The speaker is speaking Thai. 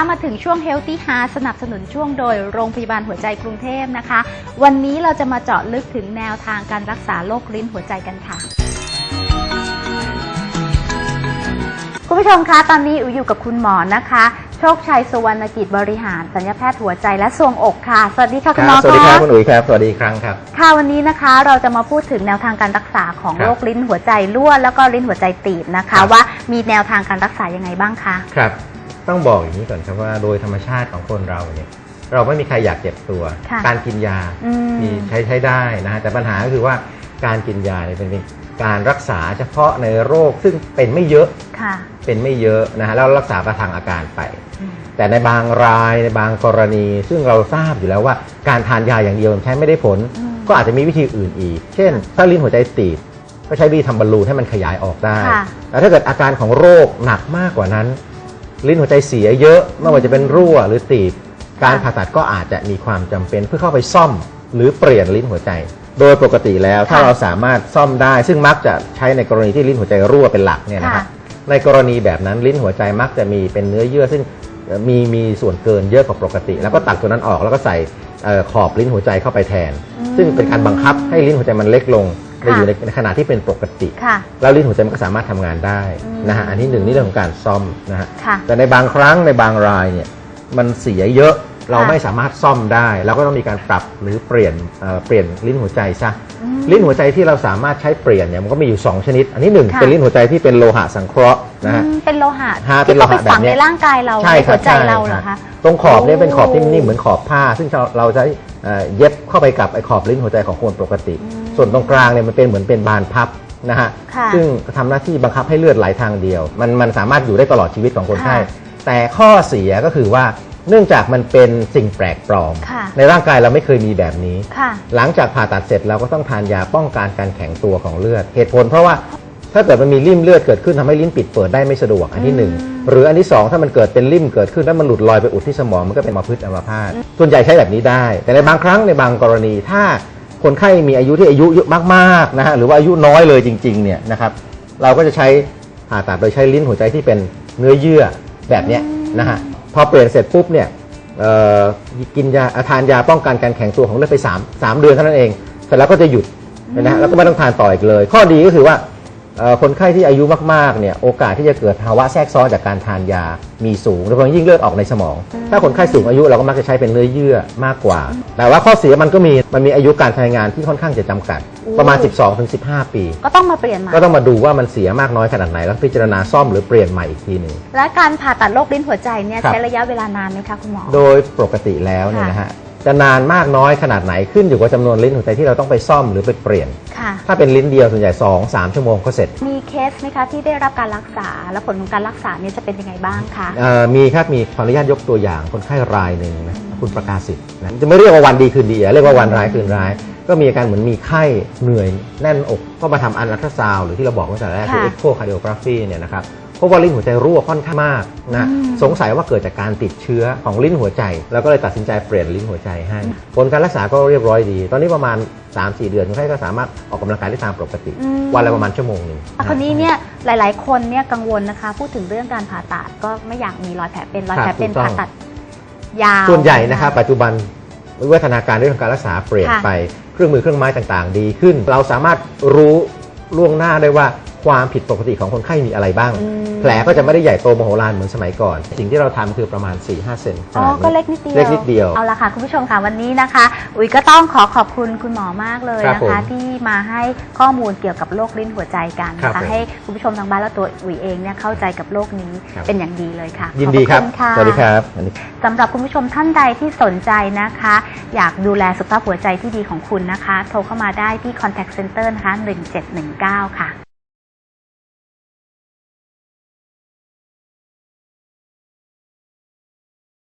คะมาถึงช่วง Healthy Heart สนับสนุนช่วงโดยโรงพยาบาลหัวใจกรุงเทพนะคะ วันนี้เราจะมาเจาะลึกถึงแนวทางการรักษาโรคลิ้นหัวใจกันค่ะ คุณผู้ชมคะตอนนี้อุ๋ยอยู่กับคุณหมอนะคะ โชคชัยสุวรรณกิจบริหารสัญญาแพทย์หัวใจและทรวงอกค่ะ สวัสดีค่ะคคุณหมรัอบสวัสดีครับะคุณอุ๋ยครับ สวัสดีอีกครั้งครับ ค่ะวันนี้นะคะเราจะมาพูดถึงแนวทางการรักษาของครับโรคลิ้นหัวใจรั่วแล้วก็ลิ้นหัวใจตีบนะครัคะ บ ว่ามีแนวทางการรักษายังไงบ้างคะ ครับ ต้องบอกอย่างนี้ก่อนครับว่าโดยธรรมชาติของคนเราเนี่ยเราไม่มีใครอยากเจ็บตัว ค่ะการกินยาอืม มีใช้ใช้ได้นะฮะแต่ปัญหาก็คือว่าการกินยาเนี่ยเป็นเป็นการรักษาเฉพาะในโรคซึ่งเป็นไม่เยอะ ค่ะ เป็นไม่เยอะนะฮะแล้วรักษาประทางอาการไปอืมแต่ในบางรายในบางกรณี ซึ่งเราทราบอยู่แล้วว่าการทานยาอย่างเดียวใช้ไม่ได้ผล อืมก็อาจจะมีวิธีอื่นอีก เช่น ถ้าลิ้นหัวใจตีบก็ใช้วิธีทำบอลลูนให้มันขยายออกได้ค่ะ แต่ถ้าเกิดอาการของโรคหนักมากกว่านั้น ลิ้นหัวใจเสียเยอะไม่ว่าจะเป็นรั่วหรือตีบการผ่าตัดก็อาจจะมีความจำเป็นเพื่อเข้าไปซ่อม หรือเปลี่ยนลิ้นหัวใจ โดยปกติแล้วถ้าค่ะเราสามารถซ่อมได้ ซึ่งมักจะใช้ในกรณีที่ลิ้นหัวใจรั่วเป็นหลักเนี่ยนะครับค่ะในกรณีแบบนั้นลิ้นหัวใจมักจะมีเป็นเนื้อเยื่อ ซึ่งเอ่อมีมีส่วนเกินเยอะกว่าปกติ แล้วก็ตัดตัวนั้นออกแล้วก็ใส่เอ่อขอบลิ้นหัวใจเข้าไปแทนอืมซึ่งเป็นการบังคับให้ลิ้นหัวใจมันเล็กลง ไปค่ะอยู่ในในขณะที่เป็นปกติค่ะแล้วลิ้นหัวใจมันก็สามารถทำงานได้อืมนะฮะอันที่หนึ่งนี่เรื่องของการซ่อมนะฮะค่ะแต่ในบางครั้งในบางรายเนี่ยมันเสียเยอะเราค่ะไม่สามารถซ่อมได้เราก็ต้องมีการปรับหรือเปลี่ยนเอ่อเปลี่ยนลิ้นหัวใจซะอืมลิ้นหัวใจที่เราสามารถใช้เปลี่ยนเนี่ยมันก็มีอยู่ 2 ชนิด อันที่หนึ่งค่ะเป็นลิ้นหัวใจที่เป็นโลหะสังเคราะห์นะฮะอืมเป็นโลหะฮะเป็นโลหะที่ข้าไปฝังแบบเนี้ในยร่างกายเราใช่ในครัหับวใจใช่เราเหรอคะตรงขอบเนี่ยโอ้เป็นขอบที่นิ่มๆเหมือนขอบผ้า ซึ่งเราเราจะเอ่อเย็บเข้าไปกับไอ้ขอบลิ้นหัวใจของคนปกติอืม ส่วนตรงกลางเนี่ยมันเป็นเหมือนเป็นบานพับนะฮะค่ะซึ่งทำหน้าที่บังคับให้เลือดไหลทางเดียว มันมันสามารถอยู่ได้ตลอดชีวิตของคนไข้ค่ะแต่ข้อเสียก็คือว่าเนื่องจากมันเป็นสิ่งแปลกปลอม ค่ะ ในร่างกายเราไม่เคยมีแบบนี้ ค่ะ หลังจากผ่าตัดเสร็จเราก็ต้องทานยาป้องกันการแข็งตัวของเลือด เหตุผลเพราะว่าถ้าเกิดมันมีริ่มเลือดเกิดขึ้นทำให้ลิ้นปิดเปิดได้ไม่สะดวกอันที่หนึ่งอืมหรืออันที่สองถ้ามันเกิดเป็นริ่มเกิดขึ้นแล้วมันหลุดลอยไปอุดที่สมองมันก็เป็นมาพึษอัมพาตส่วนใหญ่ใช้แบบนี้ได้ แต่ในบางครั้งในบางกรณีถ้า คนไข้มีอายุที่อายุเยอะมากๆนะฮะหรือว่าอายุน้อยเลยจริงๆเนี่ยนะครับเราก็จะใช้ผ่าตัดโดยใช้ลิ้นหัวใจที่เป็นเนื้อเยื่อแบบเนี้ยนะฮะพอเปลี่ยนเสร็จปุ๊บเนี่ยเออกินยาทานยาป้องกันการแข็งตัวของเลือดไป3 3 เดือนเท่านั้นเองเสร็จแล้วก็จะหยุดนะฮะแล้วก็ไม่ต้องทานต่ออีกเลย ข้อดีก็คือว่า คนไข้ที่อายุมากๆเนี่ยโอกาสที่จะเกิดภาวะแทรกซ้อนจากการทานยามีสูงโดยเฉพาะยิ่งเลือดออกในสมอง ถ้าคนไข้สูงอายุเราก็มักจะใช้เป็นเนื้อเยื่อมากกว่า แต่ว่าข้อเสียมันก็มีมันมีอายุการใช้งานที่ค่อนข้างจะจำกัด ประมาณ 12-15 ปี ก็ต้องมาเปลี่ยนใหม่ก็ต้องมาดูว่ามันเสียมากน้อยขนาดไหน แล้วพิจารณาซ่อมหรือเปลี่ยนใหม่อีกทีหนึ่งและการผ่าตัดโรคลิ้นหัวใจเนี่ยครับใช้ระยะเวลานานไหมคะคุณหมอโดยปกติแล้วเนี่ยค่ะนะฮะจะนานมากน้อยขนาดไหนขึ้นอยู่กับจำนวนลิ้นหัวใจที่เราต้องไปซ่อมหรือไปเปลี่ยน ค่ะ ถ้าเป็นลิ้นเดียวส่วนใหญ่2 3ชั่วโมงก็เสร็จ มีเคสไหมคะที่ได้รับการรักษาและผลของการรักษาเนี่ยจะเป็นยังไงบ้างคะ เอ่อมีครับมีขออนุญาตยกตัวอย่างคนไข้รายหนึ่งนะคุณประกาศสิทธิ์นะจะไม่เรียกว่าวันดีคืนดีอะเรียกว่าวันร้ายคืนร้าย ก็มีอาการเหมือนมีไข้เหนื่อยแน่นอกก็มาทำอันอัลตราซาวด์หรือที่เราบอกตั้งแต่แรกคือค่ะ เอ็กโคคาร์ดิโอกราฟีเนี่ยนะครับเพราะว่าลิ้นหัวใจรั่วค่อนข้างมากนะอืมสงสัยว่าเกิดจากการติดเชื้อของลิ้นหัวใจ แล้วก็เลยตัดสินใจเปลี่ยนลิ้นหัวใจให้ ผลการรักษาก็เรียบร้อยดี ตอนนี้ประมาณ 3-4 เดือนคนไข้ก็สามารถออกกำลังกายได้ตามปกติอืมวันละประมาณชั่วโมงหนึ่งอะคนนี้เนี่ยหลาย ๆ คนเนี่ยกังวลนะคะ พูดถึงเรื่องการผ่าตัดก็ไม่อยากมีรอยแผลเป็นรอยแผลเป็นผ่าตัดยาวส่วนใหญ่นะครับปัจจุบันวิวัฒนาการเรื่องการรักษาเปลี่ยนค่ะไป เครื่องมือเครื่องไม้ต่างๆ ดีขึ้น เราสามารถรู้ล่วงหน้าได้ว่า ความผิดปกติของคนไข้มีอะไรบ้างอืมแผลก็จะไม่ได้ใหญ่โตมโหฬารเหมือนสมัยก่อน สิ่งที่เราทำคือประมาณ 4-5 เซนอ๋อก็เล็กนิดเดียวเล็กนิดเดียว เอาละค่ะ คุณผู้ชมค่ะวันนี้นะคะ อุ๋ยก็ต้องขอขอบคุณคุณหมอมากเลยครับนะผมคะ ที่มาให้ข้อมูลเกี่ยวกับโรคลิ้นหัวใจกันนะครัคะบผมให้คุณผู้ชมทางบ้านและตัวอุ๋ยเองเนี่ยเข้าใจกับโรคนี้ครับเป็นอย่างดีเลยค่ะ ยินดีครับขอณค่ะสวัสดีครับสวัสดีสำหรับคุณผู้ชมท่านใดที่สนใจนะคะ อยากดูแลสุขภาพหัวใจที่ดีของคุณนะคะ โทรเข้ามาได้ที่ contact center นะคะ1719 ค่ะ